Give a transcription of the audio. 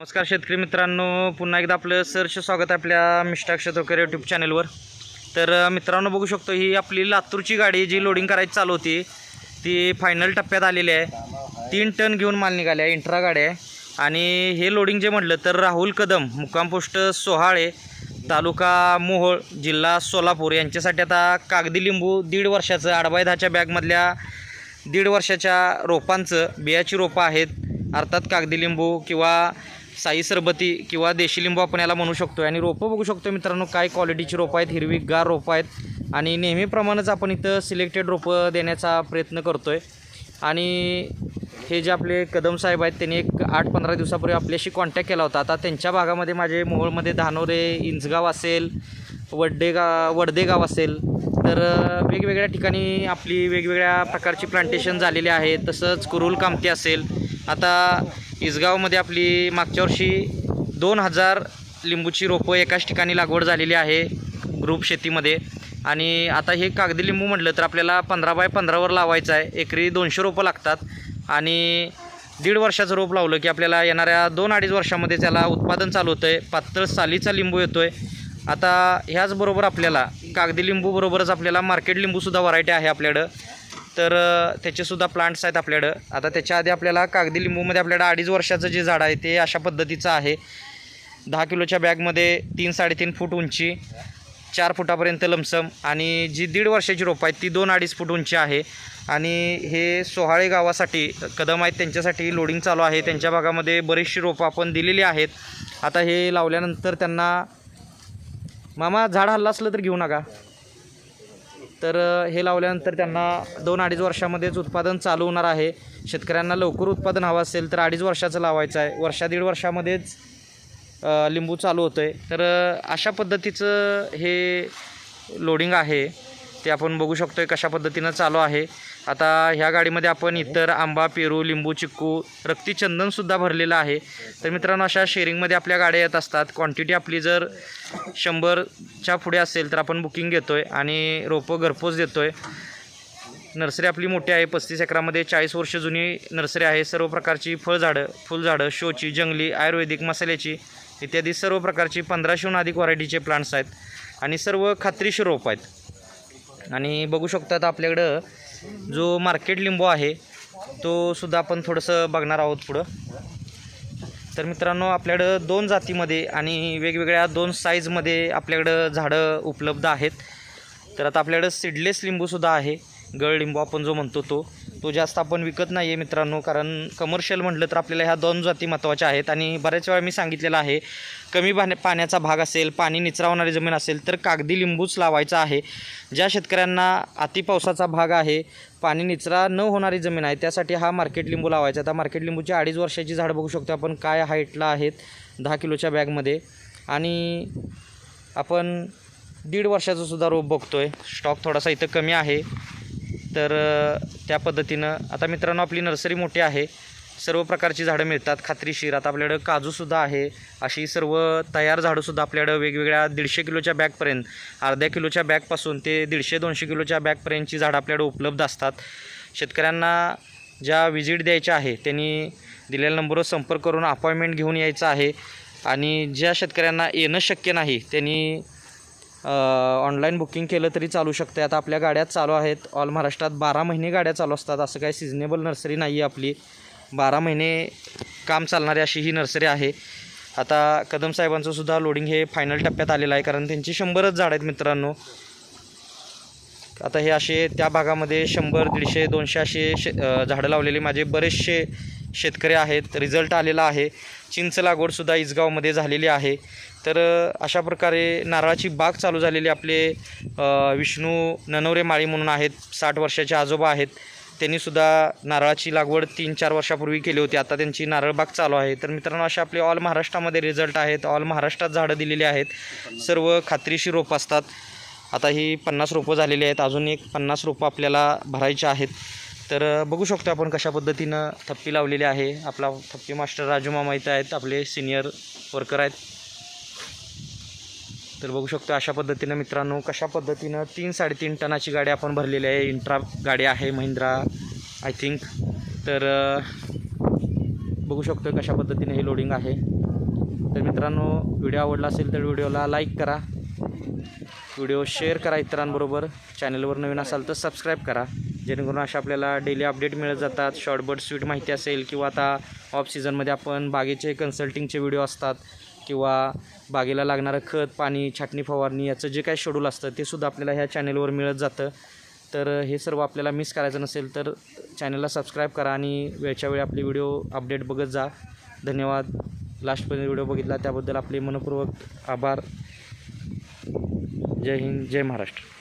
नमस्कार शेतकरी मित्रांनो पुन्हा एकदा आपलं सरश स्वागत आहे आपल्या मिष्टाक्ष शेतकरी यूट्यूब चॅनलवर तर मित्रांनो बघू शकतो ही आपली लातूरची गाडी जी लोडिंग करायची चालू होती ती फायनल टप्प्यात आलेली आहे. तीन टन घेऊन माल निघाल्या इंट्रा गाड्या आहे. आणि हे लोडिंग जे म्हटलं तर राहुल कदम मुक्काम पोस्ट सोहाळे तालुका मोहोळ जिल्हा सोलापूर यांच्यासाठी आता कागदी लिंबू दीड वर्षाचं आडबाय दहाच्या बॅगमधल्या दीड वर्षाच्या रोपांचं बियाची रोपं आहेत. अर्थात कागदी लिंबू किंवा साई सरबती किंवा देशी लिंबू आपण याला म्हणू शकतो आणि रोपं बघू शकतो मित्रांनो काय क्वालिटीची रोपं आहेत? हिरवी गार रोपं आहेत. आणि नेहमीप्रमाणेच आपण इथं सिलेक्टेड रोपं देण्याचा प्रयत्न करतो आहे आणि हे जे आपले कदम साहेब आहेत त्यांनी एक आठ पंधरा दिवसापूर्वी आपल्याशी कॉन्टॅक्ट केला होता. आता त्यांच्या भागामध्ये माझे मोहोळमध्ये धानोरे इंचगाव असेल वड्डेगाव वडदेगाव असेल तर वेगवेगळ्या ठिकाणी आपली वेगवेगळ्या प्रकारची प्लांटेशन झालेली आहे तसंच कुरुल कामती असेल. आता इसगावमध्ये आपली मागच्या वर्षी दोन हजार लिंबूची रोपं एकाच ठिकाणी लागवड झालेली आहे ग्रुप शेतीमध्ये. आणि आता हे कागदी लिंबू म्हटलं तर आपल्याला पंधरा बाय पंधरावर लावायचं आहे. एकरी दोनशे रोपं लागतात. आणि दीड वर्षाचं रोप लावलं की आपल्याला येणाऱ्या दोन अडीच वर्षामध्ये त्याला उत्पादन चालू होतं आहे पातळ सालीचा लिंबू येतो आहे आता ह्याचबरोबर आपल्याला कागदी लिंबूबरोबरच आपल्याला मार्केट लिंबूसुद्धा व्हरायटी आहे आपल्याकडं. तर त्याचेसुद्धा प्लांट्स आहेत आपल्याकडं. आता त्याच्या आधी आपल्याला कागदी लिंबूमध्ये आपल्याकडं अडीच वर्षाचं जे झाड आहे ते अशा पद्धतीचं आहे. दहा किलोच्या बॅगमध्ये तीन साडेतीन फूट उंची चार फुटापर्यंत लमसम आणि जी दीड वर्षाची रोपं आहेत ती दोन अडीच फूट उंची आहे. आणि हे सोहाळे गावासाठी कदम आहेत त्यांच्यासाठी लोडिंग चालू आहे. त्यांच्या भागामध्ये बरीचशी रोपं आपण दिलेली आहेत. आता हे लावल्यानंतर त्यांना मामा झाड हल्ला असलं तर घेऊ नका. तर हे लावल्यानंतर त्यांना दोन अडीच वर्षामध्येच उत्पादन चालू होणार आहे. शेतकऱ्यांना लवकर उत्पादन हवं असेल तर अडीच वर्षाचं लावायचं आहे. वर्षा दीड वर्षामध्येच लिंबू चालू होतं आहे तर अशा पद्धतीचं हे लोडिंग आहे. ते आपण बघू शकतो आहे कशा पद्धतीनं चालू आहे. आता ह्या गाडीमध्ये आपण इतर आंबा पेरू लिंबू चिक्कू रक्ती चंदनसुद्धा भरलेलं आहे. तर मित्रांनो अशा शेअरिंगमध्ये आपल्या गाड्या येत असतात. क्वांटिटी आपली जर शंभरच्या पुढे असेल तर आपण बुकिंग घेतो आहे आणि रोपं घरपोच देतो आहे नर्सरी आपली मोठी आहे. पस्तीस एकरामध्ये चाळीस वर्ष जुनी नर्सरी आहे. सर्व प्रकारची फळझाडं फुलझाडं शोची जंगली आयुर्वेदिक मसाल्याची इत्यादी सर्व प्रकारची पंधराशेहून अधिक व्हरायटीचे प्लांट्स आहेत. आणि सर्व खात्रीशीर रोप आहेत. आणि बघू शकतात आपल्याकडं जो मार्केट लिंबू आहे तो सुद्धा आपण थोडंसं बघणार आहोत पुढं. तर मित्रांनो आपल्याकडं दोन जातीमध्ये आणि वेगवेगळ्या दोन साईजमध्ये आपल्याकडं झाडं उपलब्ध आहेत. तर आता आपल्याकडं सीडलेस लिंबूसुद्धा आहे. गळलिंबू आपण जो म्हणतो तो तो जास्त आपण विकत नाही आहे मित्रांनो कारण कमर्शियल म्हटलं तर आपल्याला ह्या दोन जाती महत्त्वाच्या आहेत. आणि बऱ्याच वेळा मी सांगितलेलं आहे कमी पाण्या पाण्याचा भाग असेल पाणी निचरावणारी जमीन असेल तर कागदी लिंबूच लावायचा आहे. ज्या शेतकऱ्यांना अतिपावसाचा भाग आहे पाणी निचरा न होणारी जमीन आहे त्यासाठी हा मार्केट लिंबू लावायचा. आता मार्केट लिंबूची अडीच वर्षाची झाड बघू शकतो आपण काय हाईटला आहेत दहा किलोच्या बॅगमध्ये आणि आपण दीड वर्षाचं सुद्धा रोप बघतो आहे स्टॉक थोडासा इथं कमी आहे. तर त्या पद्धतीनं आता मित्रांनो आपली नर्सरी मोठी आहे. सर्व प्रकारची झाडं मिळतात खात्रीशीर आता आपल्याकडं काजूसुद्धा आहे. अशी सर्व तयार झाडंसुद्धा आपल्याकडं वेगवेगळ्या दीडशे किलोच्या बॅगपर्यंत अर्ध्या किलोच्या बॅगपासून ते दीडशे दोनशे किलोच्या बॅगपर्यंतची झाडं आपल्याकडं उपलब्ध असतात. शेतकऱ्यांना ज्या व्हिजिट द्यायच्या आहे त्यांनी दिलेल्या नंबरवर संपर्क करून अपॉइंटमेंट घेऊन यायचं आहे. आणि ज्या शेतकऱ्यांना येणं शक्य नाही त्यांनी ऑनलाईन बुकिंग केलं तरी चालू शकते आता आपल्या गाड्या चालू आहेत. ऑल महाराष्ट्रात बारा महिने गाड्या चालू असतात. असं काही सिजनेबल नर्सरी नाही आहे आपली. बारा महिने काम चालणारी अशी ही नर्सरी आहे. आता कदम साहेबांचं सुद्धा लोडिंग हे फायनल टप्प्यात आलेलं आहे. कारण त्यांची शंभरच झाड आहेत मित्रांनो. आता हे असे त्या भागामध्ये शंभर दीडशे दोनशे असे शे झाडं लावलेले. माझे बरेचसे शेतकरी आहेत रिझल्ट आलेला आहे. चिंच लागवडसुद्धा इसगावमध्ये झालेली आहे. तर अशा प्रकारे नारळाची बाग चालू झालेली आपले विष्णू ननवरे माळी म्हणून आहेत साठ वर्षाचे आजोबा आहेत. त्यांनीसुद्धा नारळाची लागवड तीन चार वर्षापूर्वी केली होती. आता त्यांची नारळ बाग चालू आहे. तर मित्रांनो असे आपले ऑल महाराष्ट्रामध्ये रिझल्ट आहेत. ऑल महाराष्ट्रात झाडं दिलेली आहेत. सर्व खात्रीशी रोपं असतात. आता ही पन्नास रोपं झालेली आहेत. अजून एक पन्नास रोपं आपल्याला भरायची आहेत. तर बघू शकतो आपण कशा पद्धतीनं थप्पी लावलेली आहे. आपला थप्पी मास्टर राजू मामा इथं आहेत आपले सिनियर वर्कर आहेत. तर बघू शकतो अशा पद्धतीनं मित्रांनो कशा पद्धतीनं तीन साडेतीन टनाची गाडी आपण भरलेली आहे. इंट्रा गाडी आहे महिंद्रा आय थिंक तर बघू शकतो कशा पद्धतीने हे लोडिंग आहे. तर मित्रांनो व्हिडिओ आवडला असेल तर व्हिडिओला लाईक करा. व्हिडिओ शेअर करा इतरांबरोबर. चॅनलवर नवीन असाल तर सबस्क्राईब करा. जेणेकरून अशा आपल्याला डेली अपडेट मिळत जातात. शॉर्टबर्ड स्वीट माहिती असेल किंवा आता ऑफ सीझनमध्ये आपण बागेचे कन्सल्टिंगचे व्हिडिओ असतात किंवा बागेला लागणारं खत पाणी छाटणी फवारणी याचं जे काय शेड्यूल असतं ते सुद्धा आपल्याला ह्या चॅनेलवर मिळत जातं. तर हे सर्व आपल्याला मिस करायचं नसेल तर चॅनलला सबस्क्राईब करा आणि वेळच्या वेळी आपली व्हिडिओ अपडेट बघत जा. धन्यवाद. लास्टपर्यंत व्हिडिओ बघितला त्याबद्दल आपले मनपूर्वक आभार. जय हिंद जय महाराष्ट्र.